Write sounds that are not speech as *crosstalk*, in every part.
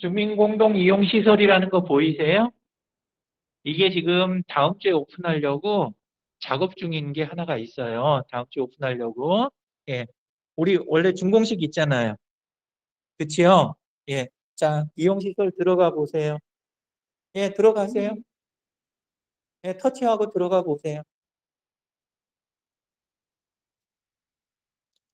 주민공동 이용시설이라는 거 보이세요? 이게 지금 다음 주에 오픈하려고 작업 중인 게 하나가 있어요. 다음 주에 오픈하려고. 예. 우리 원래 준공식 있잖아요. 그치요? 예. 자, 이용시설 들어가 보세요. 예, 들어가세요. 예, 터치하고 들어가 보세요.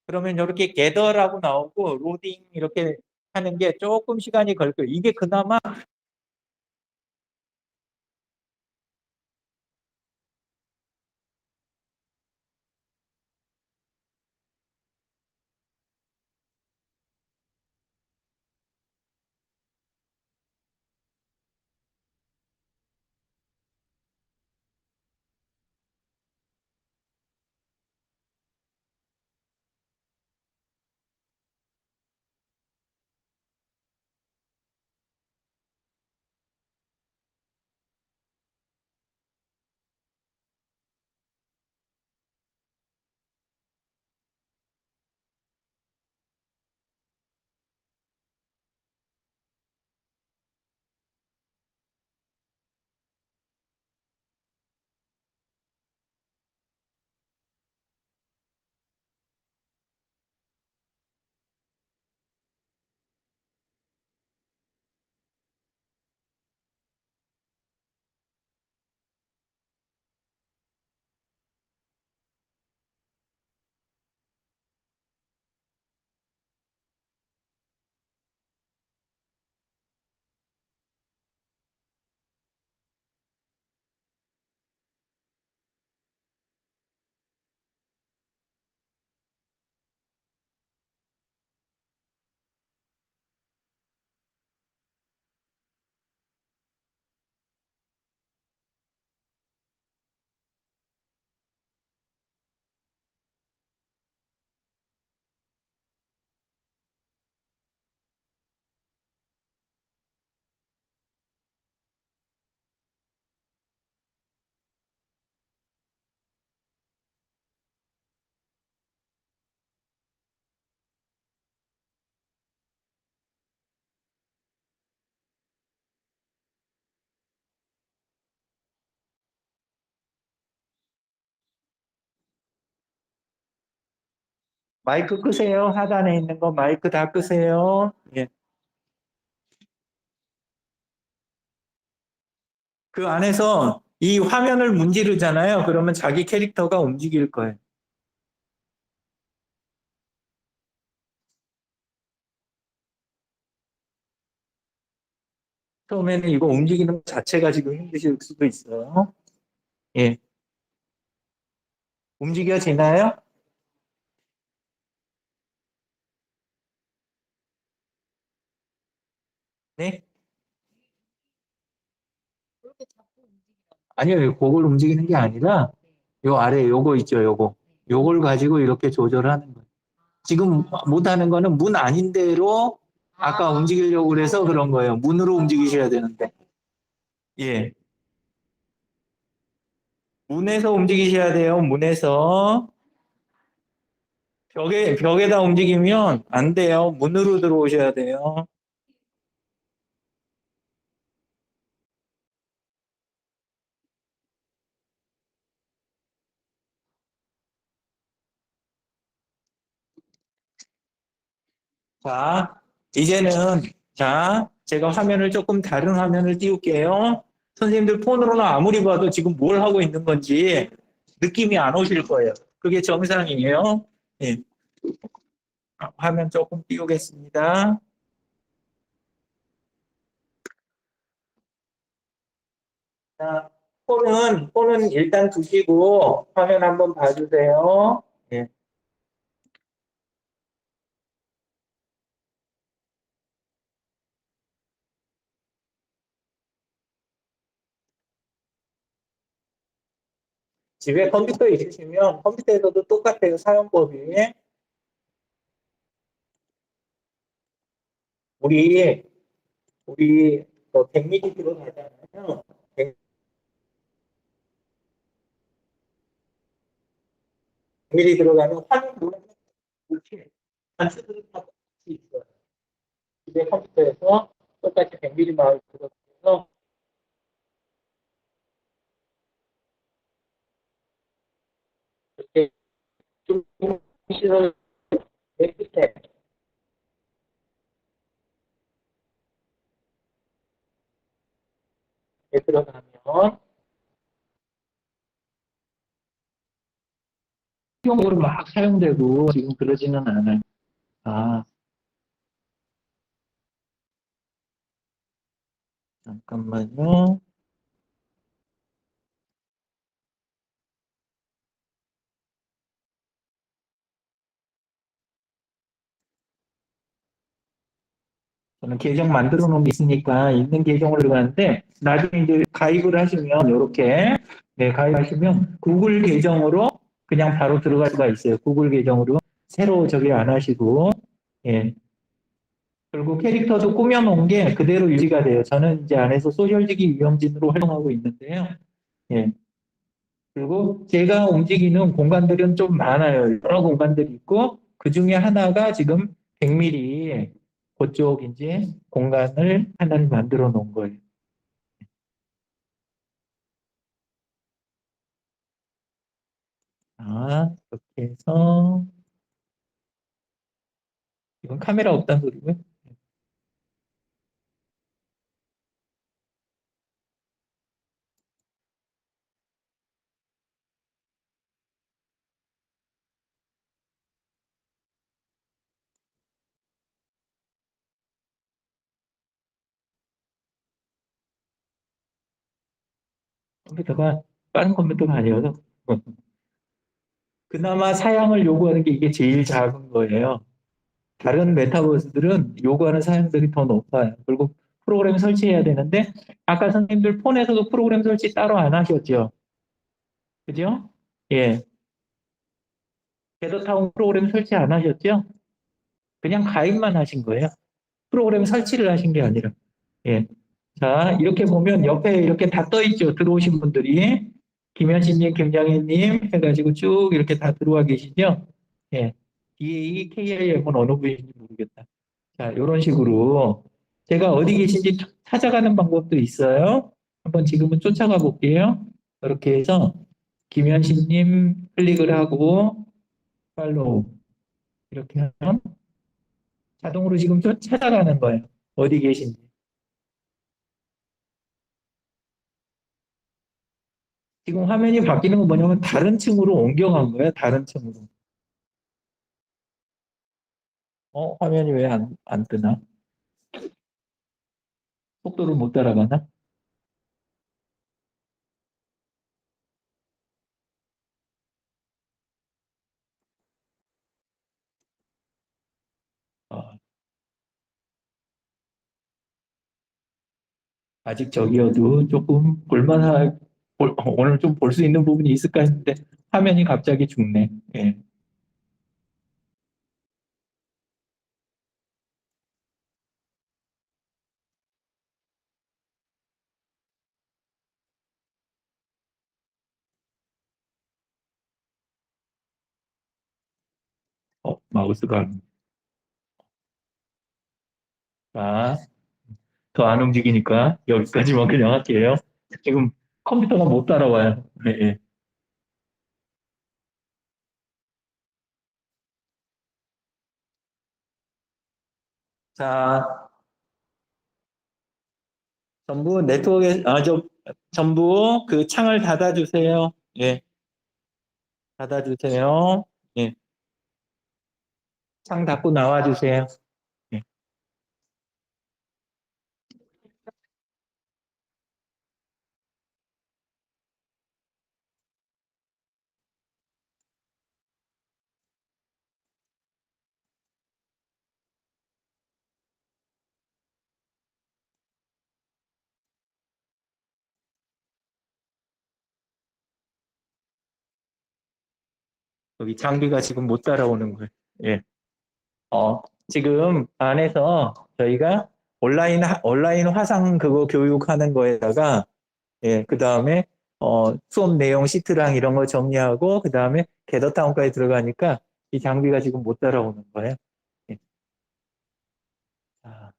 그러면 이렇게 gather라고 나오고 로딩 이렇게 하는 게 조금 시간이 걸 거예요. 이게 그나마 마이크 끄세요. 하단에 있는 거 마이크 다 끄세요. 예. 그 안에서 이 화면을 문지르잖아요. 그러면 자기 캐릭터가 움직일 거예요. 처음에는 이거 움직이는 것 자체가 지금 힘드실 수도 있어요. 예. 움직여지나요? 네? 아니요, 그걸 움직이는 게 아니라 요 아래 요거 있죠, 요거. 요걸 가지고 이렇게 조절하는 거예요. 지금 못하는 거는 문 아닌 대로 아까 움직이려고 그래서 그런 거예요. 문으로 움직이셔야 되는데. 예. 문에서 움직이셔야 돼요. 문에서. 벽에, 벽에다 움직이면 안 돼요. 문으로 들어오셔야 돼요. 자, 이제는, 자, 제가 화면을 조금 다른 화면을 띄울게요. 선생님들 폰으로는 아무리 봐도 지금 뭘 하고 있는 건지 느낌이 안 오실 거예요. 그게 정상이에요. 예. 아, 화면 조금 띄우겠습니다. 자, 폰은, 폰은 일단 두시고 화면 한번 봐주세요. 예. 집에 컴퓨터 있으시면 컴퓨터에서도 똑같아요, 사용법이. 우리, 우리, 뭐, 100mm 들어가잖아요. 100mm 들어가면 화면 보는 이렇게 단수들이 다 같이 있어요. 집에 컴퓨터에서 똑같이 100mm 마우스 들어서 이렇게 좀 시설 맨 끝에 이렇게 들어가면 용으로 막 사용되고 지금 그러지는 않아요. 아. 잠깐만요. 저는 계정 만들어 놓은 게 있으니까 있는 계정으로 들어가는데 나중에 이제 가입을 하시면 이렇게 네, 가입하시면 구글 계정으로 그냥 바로 들어갈 수가 있어요. 구글 계정으로 새로 저기 안 하시고 예. 그리고 캐릭터도 꾸며놓은 게 그대로 유지가 돼요. 저는 이제 안에서 소셜지기 위험진으로 활동하고 있는데요. 예. 그리고 제가 움직이는 공간들은 좀 많아요. 여러 공간들이 있고 그 중에 하나가 지금 100mm 그쪽 이제 공간을 하나를 만들어 놓은 거예요. 자, 이렇게 해서 이건 카메라 없다는 소리고요. 컴퓨터가 빠른 컴퓨터가 아니어서 그나마 사양을 요구하는 게 이게 제일 작은 거예요. 다른 메타버스들은 요구하는 사양들이 더 높아요. 그리고 프로그램 설치해야 되는데 아까 선생님들 폰에서도 프로그램 설치 따로 안 하셨죠? 그죠? 예. 데더타운 프로그램 설치 안 하셨죠? 그냥 가입만 하신 거예요. 프로그램 설치를 하신 게 아니라. 예. 자, 이렇게 보면 옆에 이렇게 다 떠 있죠. 들어오신 분들이. 김현신님, 김장현님 해가지고 쭉 이렇게 다 들어와 계시죠? 예. DA, KIM은 어느 분인지 모르겠다. 자, 이런 식으로 제가 어디 계신지 찾아가는 방법도 있어요. 한번 지금은 쫓아가 볼게요. 이렇게 해서 김현신님 클릭을 하고 팔로우 이렇게 하면 자동으로 지금 쫓- 찾아가는 거예요. 어디 계신지. 지금 화면이 바뀌는 건 뭐냐면 다른 층으로 옮겨간 거예요. 다른 층으로. 어, 화면이 왜 안, 안 뜨나? 속도를 못 따라가나? 어. 아직 저기여도 조금 볼만할, 볼- 오늘 좀 볼 수 있는 부분이 있을까 했는데 화면이 갑자기 죽네. 예. 어, 마우스가 안- 자, 더안 움직이니까 여기까지만 그냥 할게요. 지금 컴퓨터가 못 따라와요. 네, 예. 자, 전부 네트워크에, 아, 저, 전부 그 창을 닫아주세요. 예. 닫아주세요. 예. 창 닫고 나와주세요. 예. 여기 장비가 지금 못 따라오는 거예요. 예. 어, 지금 안에서 저희가 온라인, 하- 온라인 화상 그거 교육하는 거에다가, 예, 그 다음에, 어, 수업 내용 시트랑 이런 거 정리하고, 그 다음에 게더타운까지 들어가니까 이 장비가 지금 못 따라오는 거예요. 예. 자,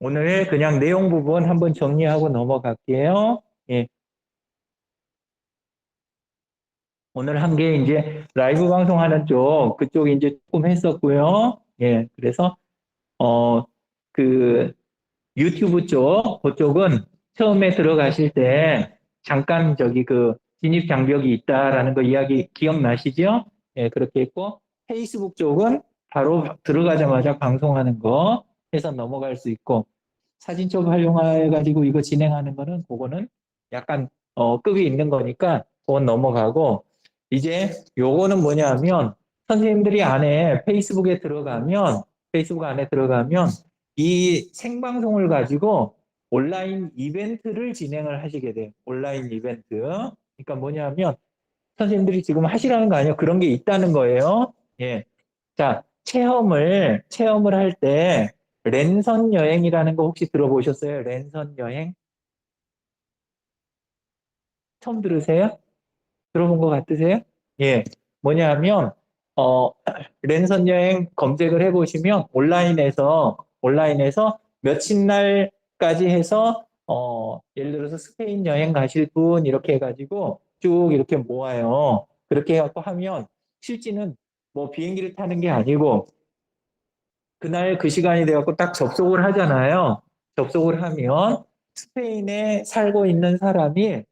오늘 그냥 내용 부분 한번 정리하고 넘어갈게요. 예. 오늘 한 게 이제 라이브 방송하는 쪽, 그쪽 이제 조금 했었고요. 예, 그래서, 어, 그, 유튜브 쪽, 그쪽은 처음에 들어가실 때 잠깐 저기 그 진입 장벽이 있다라는 거 이야기 기억나시죠? 예, 그렇게 했고, 페이스북 쪽은 바로 들어가자마자 방송하는 거 해서 넘어갈 수 있고, 사진 쪽 활용해 가지고 이거 진행하는 거는 그거는 약간, 어, 급이 있는 거니까 그건 넘어가고, 이제 요거는 뭐냐면 선생님들이 안에 페이스북에 들어가면 페이스북 안에 들어가면 이 생방송을 가지고 온라인 이벤트를 진행을 하시게 돼요. 온라인 이벤트. 그러니까 뭐냐면 선생님들이 지금 하시라는 거 아니에요. 그런 게 있다는 거예요. 예. 자, 체험을 체험을 할 때 랜선 여행이라는 거 혹시 들어보셨어요? 랜선 여행? 처음 들으세요? 들어본 것 같으세요? 예. 뭐냐면, 어, 랜선 여행 검색을 해보시면 온라인에서, 온라인에서 며칠 날까지 해서, 어, 예를 들어서 스페인 여행 가실 분 이렇게 해가지고 쭉 이렇게 모아요. 그렇게 해갖고 하면 실제는 뭐 비행기를 타는 게 아니고 그날 그 시간이 돼갖고 딱 접속을 하잖아요. 접속을 하면 스페인에 살고 있는 사람이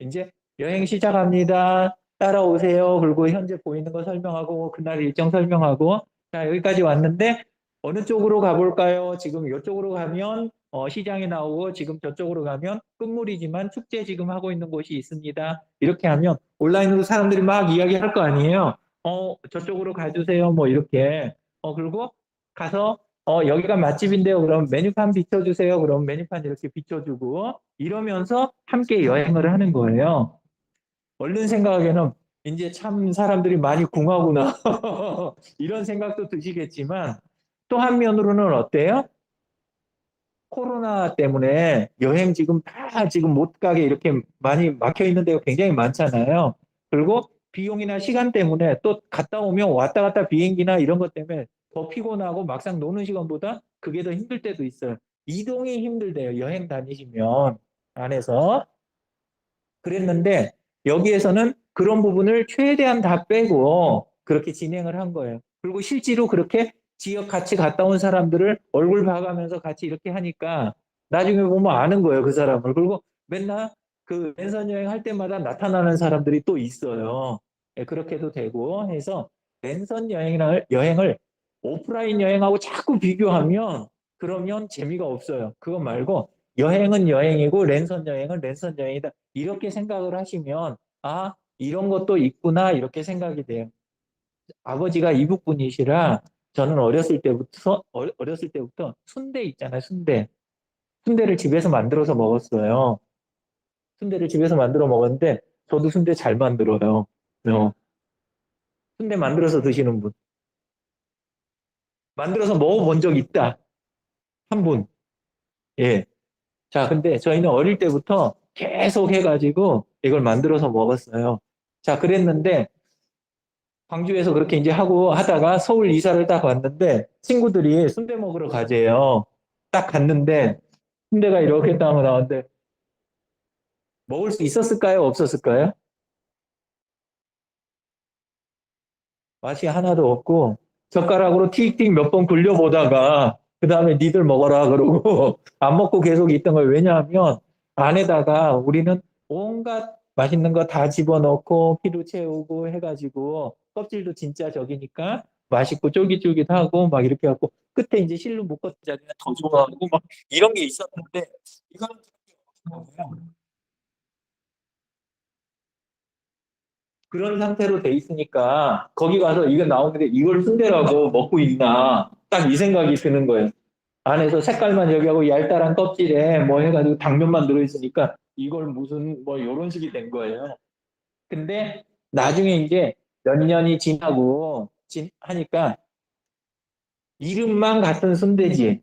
이제 여행 시작합니다. 따라오세요. 그리고 현재 보이는 거 설명하고 그날 일정 설명하고 자 여기까지 왔는데 어느 쪽으로 가볼까요? 지금 이쪽으로 가면 어, 시장에 나오고 지금 저쪽으로 가면 끝물이지만 축제 지금 하고 있는 곳이 있습니다. 이렇게 하면 온라인으로 사람들이 막 이야기할 거 아니에요. 어 저쪽으로 가주세요. 뭐 이렇게 어 그리고 가서 어 여기가 맛집인데요. 그럼 메뉴판 비춰주세요. 그럼 메뉴판 이렇게 비춰주고 이러면서 함께 여행을 하는 거예요. 얼른 생각하기에는 이제 참 사람들이 많이 궁하구나 *laughs* 이런 생각도 드시겠지만 또 한면으로는 어때요? 코로나 때문에 여행 지금 다 지금 못 가게 이렇게 많이 막혀 있는 데가 굉장히 많잖아요. 그리고 비용이나 시간 때문에 또 갔다 오면 왔다 갔다 비행기나 이런 것 때문에 더 피곤하고 막상 노는 시간보다 그게 더 힘들 때도 있어요. 이동이 힘들대요. 여행 다니시면 안에서. 그랬는데 여기에서는 그런 부분을 최대한 다 빼고 그렇게 진행을 한 거예요. 그리고 실제로 그렇게 지역 같이 갔다 온 사람들을 얼굴 봐가면서 같이 이렇게 하니까 나중에 보면 아는 거예요, 그 사람을. 그리고 맨날 그 랜선 여행 할 때마다 나타나는 사람들이 또 있어요. 예, 그렇게도 되고 해서 랜선 여행을, 여행을 오프라인 여행하고 자꾸 비교하면 그러면 재미가 없어요. 그거 말고 여행은 여행이고 랜선 여행은 랜선 여행이다. 이렇게 생각을 하시면 아 이런 것도 있구나 이렇게 생각이 돼요. 아버지가 이북 분이시라 저는 어렸을 때부터 어- 어렸을 때부터 순대 있잖아요 순대 순대를 집에서 만들어서 먹었어요. 순대를 집에서 만들어 먹었는데 저도 순대 잘 만들어요. 어. 순대 만들어서 드시는 분 만들어서 먹어본 적 있다 한 분. 예. 자, 근데 저희는 어릴 때부터 계속 해가지고 이걸 만들어서 먹었어요. 자, 그랬는데 광주에서 그렇게 이제 하고 하다가 서울 이사를 딱 왔는데 친구들이 순대 먹으러 가재요. 딱 갔는데 순대가 이렇게 딱 나왔는데 먹을 수 있었을까요? 없었을까요? 맛이 하나도 없고 젓가락으로 틱틱 몇 번 굴려보다가 그 다음에 니들 먹어라 그러고 *laughs* 안 먹고 계속 있던 거예요. 왜냐하면 안에다가 우리는 온갖 맛있는 거 다 집어넣고 피로 채우고 해가지고 껍질도 진짜 저기니까 맛있고 쫄깃쫄깃하고 막 이렇게 하고 끝에 이제 실로 묶었자니까 더 좋아하고 막 이런 게 있었는데 이거는. 그런 상태로 돼 있으니까 거기 가서 이거 나오는데 이걸 순대라고 먹고 있나 딱 이 생각이 드는 거예요. 안에서 색깔만 여기 하고 얄짤한 껍질에 뭐 해가지고 당면만 들어있으니까 이걸 무슨 뭐 이런 식이 된 거예요. 근데 나중에 이제 몇 년이 지나고 진- 하니까 이름만 같은 순대지.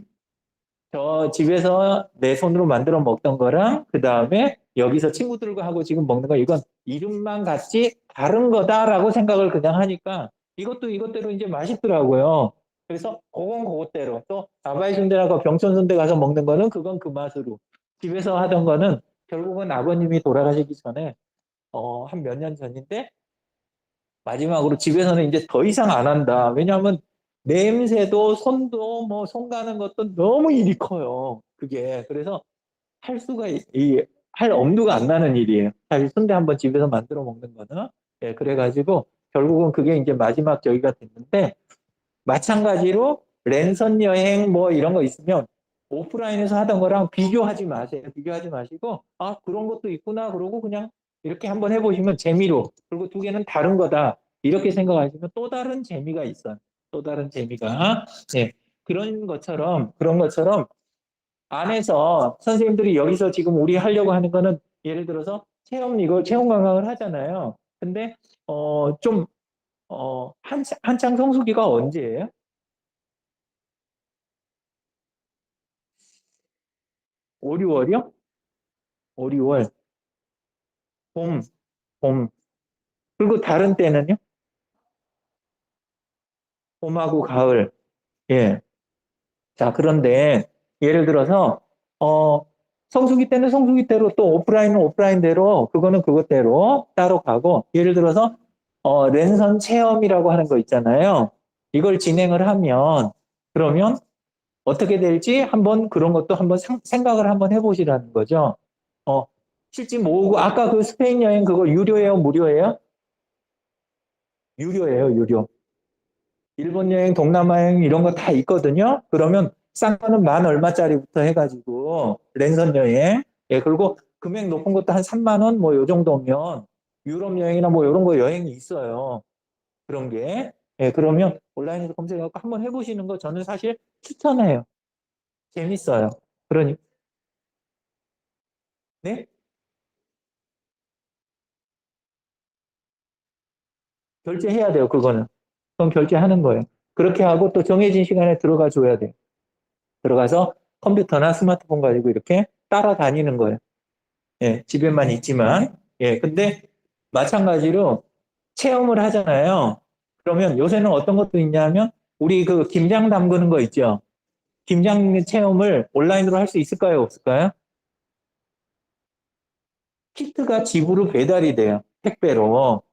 저 집에서 내 손으로 만들어 먹던 거랑 그 다음에 여기서 친구들과 하고 지금 먹는 거 이건 이름만 같이 다른 거다라고 생각을 그냥 하니까 이것도 이것대로 이제 맛있더라고요. 그래서 그건 그것대로 또 아바이 순대라고 병천 순대 가서 먹는 거는 그건 그 맛으로 집에서 하던 거는 결국은 아버님이 돌아가시기 전에 어, 한 몇 년 전인데 마지막으로 집에서는 이제 더 이상 안 한다. 왜냐하면 냄새도 손도 뭐 손 가는 것도 너무 일이 커요. 그게 그래서 할 수가 이- 이, 할 엄두가 안 나는 일이에요. 사실 순대 한번 집에서 만들어 먹는 거는 예, 그래가지고 결국은 그게 이제 마지막 저기가 됐는데 마찬가지로 랜선 여행 뭐 이런 거 있으면 오프라인에서 하던 거랑 비교하지 마세요. 비교하지 마시고 아 그런 것도 있구나 그러고 그냥 이렇게 한번 해보시면 재미로 그리고 두 개는 다른 거다 이렇게 생각하시면 또 다른 재미가 있어요. 또 다른 재미가 네 그런 것처럼 그런 것처럼 안에서 선생님들이 여기서 지금 우리 하려고 하는 거는 예를 들어서 체험 이거 체험 관광을 하잖아요. 근데 어 좀 어, 한, 한창 성수기가 언제예요? 5, 6월이요? 5, 6월. 봄, 봄. 그리고 다른 때는요? 봄하고 가을. 예. 자, 그런데 예를 들어서, 어, 성수기 때는 성수기 때로 또 오프라인은 오프라인대로 그거는 그것대로 따로 가고 예를 들어서 어, 랜선 체험이라고 하는 거 있잖아요. 이걸 진행을 하면 그러면 어떻게 될지 한번 그런 것도 한번 상- 생각을 한번 해보시라는 거죠. 어, 실제 모으고 아까 그 스페인 여행 그거 유료예요, 무료예요? 유료예요, 유료. 일본 여행, 동남아 여행 이런 거 다 있거든요. 그러면 싼 거는 만 얼마짜리부터 해가지고 랜선 여행. 예, 그리고 금액 높은 것도 한 3만 원 뭐 요 정도면 유럽 여행이나 뭐 이런 거 여행이 있어요. 그런 게. 예, 그러면 온라인에서 검색해서 한번 해보시는 거 저는 사실 추천해요. 재밌어요. 그러니, 네? 결제해야 돼요, 그거는. 그건 결제하는 거예요. 그렇게 하고 또 정해진 시간에 들어가 줘야 돼요. 들어가서 컴퓨터나 스마트폰 가지고 이렇게 따라다니는 거예요. 예, 집에만 있지만. 예, 근데 마찬가지로 체험을 하잖아요. 그러면 요새는 어떤 것도 있냐면 우리 그 김장 담그는 거 있죠. 김장 체험을 온라인으로 할 수 있을까요? 없을까요? 키트가 집으로 배달이 돼요. 택배로.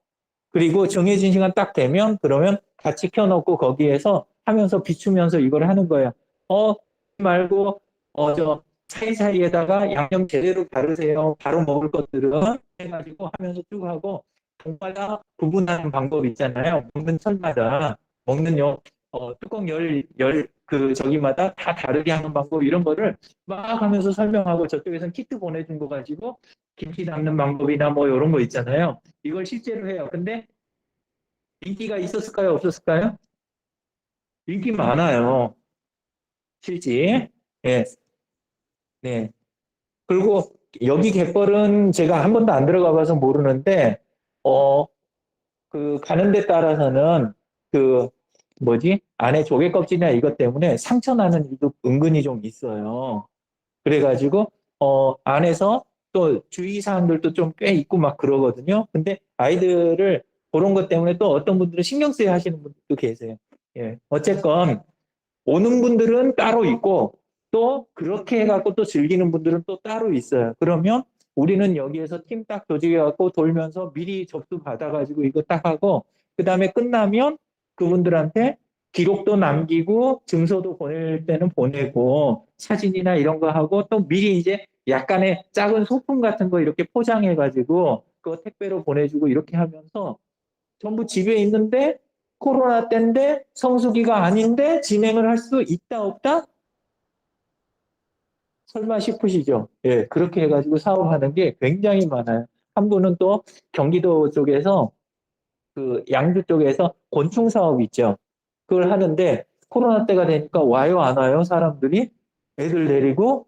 그리고 정해진 시간 딱 되면 그러면 같이 켜놓고 거기에서 하면서 비추면서 이걸 하는 거예요. 어, 말고 어, 저 사이사이에다가 양념 제대로 바르세요. 바로 먹을 것들은 해가지고 하면서 쭉 하고 동마다 구분하는 방법이 있잖아요. 먹는 철마다 먹는 요 어, 뚜껑 열, 열, 그, 저기마다 다 다르게 하는 방법, 이런 거를 막 하면서 설명하고 저쪽에서는 키트 보내준 거 가지고 김치 담는 방법이나 뭐 이런 거 있잖아요. 이걸 실제로 해요. 근데 인기가 있었을까요? 없었을까요? 인기 많아요. 실제. 예. 네. 그리고 여기 갯벌은 제가 한 번도 안 들어가 봐서 모르는데, 어, 그 가는 데 따라서는 그 뭐지? 안에 조개 껍질이나 이것 때문에 상처 나는 일도 은근히 좀 있어요. 그래가지고, 어, 안에서 또 주의사항들도 좀 꽤 있고 막 그러거든요. 근데 아이들을 그런 것 때문에 또 어떤 분들은 신경 쓰여 하시는 분들도 계세요. 예. 어쨌건, 오는 분들은 따로 있고, 또 그렇게 해갖고 또 즐기는 분들은 또 따로 있어요. 그러면 우리는 여기에서 팀 딱 조직해갖고 돌면서 미리 접수 받아가지고 이거 딱 하고, 그 다음에 끝나면 그분들한테 기록도 남기고 증서도 보낼 때는 보내고 사진이나 이런 거 하고 또 미리 이제 약간의 작은 소품 같은 거 이렇게 포장해 가지고 그거 택배로 보내주고 이렇게 하면서 전부 집에 있는데 코로나 때인데 성수기가 아닌데 진행을 할 수 있다 없다? 설마 싶으시죠? 예, 그렇게 해가지고 사업하는 게 굉장히 많아요. 한 분은 또 경기도 쪽에서 그 양주 쪽에서 곤충 사업 있죠. 그걸 하는데 코로나 때가 되니까 와요 안 와요 사람들이 애들 데리고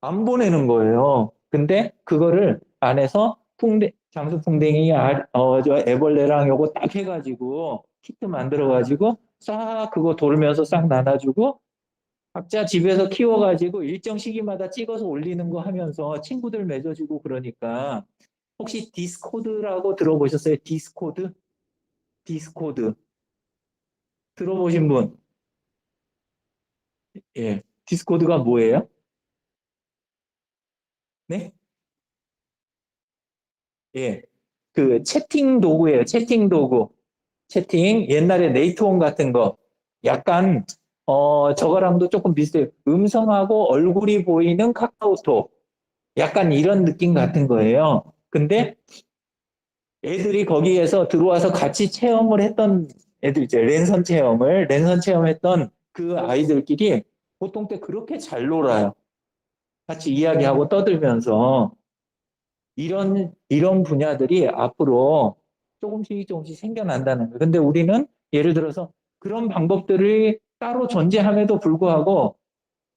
안 보내는 거예요. 근데 그거를 안에서 풍뎅 장수 풍뎅이 어저 애벌레랑 요거 딱 해가지고 키트 만들어가지고 싹 그거 돌면서 싹 나눠주고 각자 집에서 키워가지고 일정 시기마다 찍어서 올리는 거 하면서 친구들 맺어주고 그러니까 혹시 디스코드라고 들어보셨어요? 디스코드? 디스코드. 들어보신 분? 예. 디스코드가 뭐예요? 네? 예. 그 채팅 도구예요. 채팅 도구. 채팅. 옛날에 네이트홈 같은 거. 약간, 어, 저거랑도 조금 비슷해요. 음성하고 얼굴이 보이는 카카오톡. 약간 이런 느낌 같은 거예요. 근데 애들이 거기에서 들어와서 같이 체험을 했던 애들 이제 랜선 체험을, 랜선 체험했던 그 아이들끼리 보통 때 그렇게 잘 놀아요. 같이 이야기하고 떠들면서 이런 이런 분야들이 앞으로 조금씩 조금씩 생겨난다는 거예요. 근데 우리는 예를 들어서 그런 방법들을 따로 존재함에도 불구하고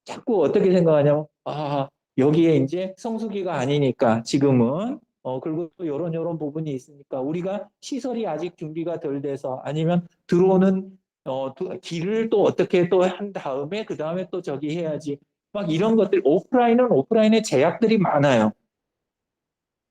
자꾸 어떻게 생각하냐면 아 여기에 이제 성수기가 아니니까 지금은 어 그리고 또 요런 요런 부분이 있으니까 우리가 시설이 아직 준비가 덜 돼서 아니면 들어오는 어또 길을 또 어떻게 또 한 다음에 그 다음에 또 저기 해야지 막 이런 것들 오프라인은 오프라인의 제약들이 많아요.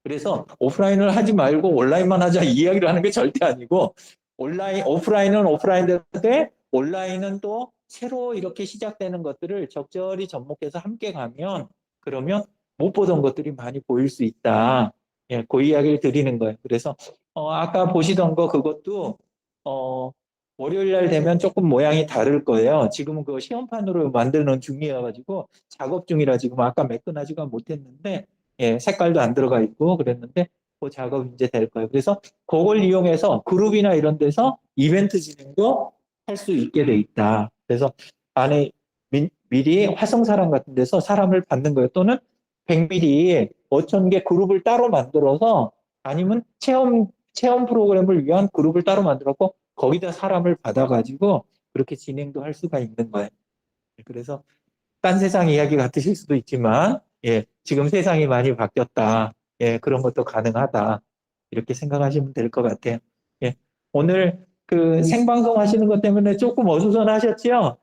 그래서 오프라인을 하지 말고 온라인만 하자 이 이야기를 하는 게 절대 아니고 온라인 오프라인은 오프라인대로 돼 온라인은 또 새로 이렇게 시작되는 것들을 적절히 접목해서 함께 가면 그러면 못 보던 것들이 많이 보일 수 있다. 예, 그 이야기를 드리는 거예요. 그래서 어, 아까 보시던 거 그것도 어, 월요일 날 되면 조금 모양이 다를 거예요. 지금은 그 시험판으로 만드는 중이어가지고 작업 중이라 지금 아까 매끈하지가 못했는데 예, 색깔도 안 들어가 있고 그랬는데 그 작업이 이제 될 거예요. 그래서 그걸 이용해서 그룹이나 이런 데서 이벤트 진행도 할 수 있게 돼 있다. 그래서 안에 미, 미리 화성사람 같은 데서 사람을 받는 거예요. 또는 100미리 5천 개 그룹을 따로 만들어서 아니면 체험 체험 프로그램을 위한 그룹을 따로 만들었고 거기다 사람을 받아가지고 그렇게 진행도 할 수가 있는 거예요. 그래서 딴 세상 이야기 같으실 수도 있지만 예, 지금 세상이 많이 바뀌었다. 예, 그런 것도 가능하다. 이렇게 생각하시면 될 것 같아요. 예, 오늘 그 생방송 하시는 것 때문에 조금 어수선하셨죠?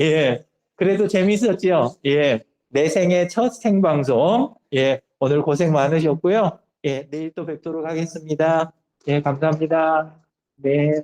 예, 그래도 재밌었죠? 예, 내 생애 첫 생방송. 예, 오늘 고생 많으셨고요. 예, 내일 또 뵙도록 하겠습니다. 예, 감사합니다. 네.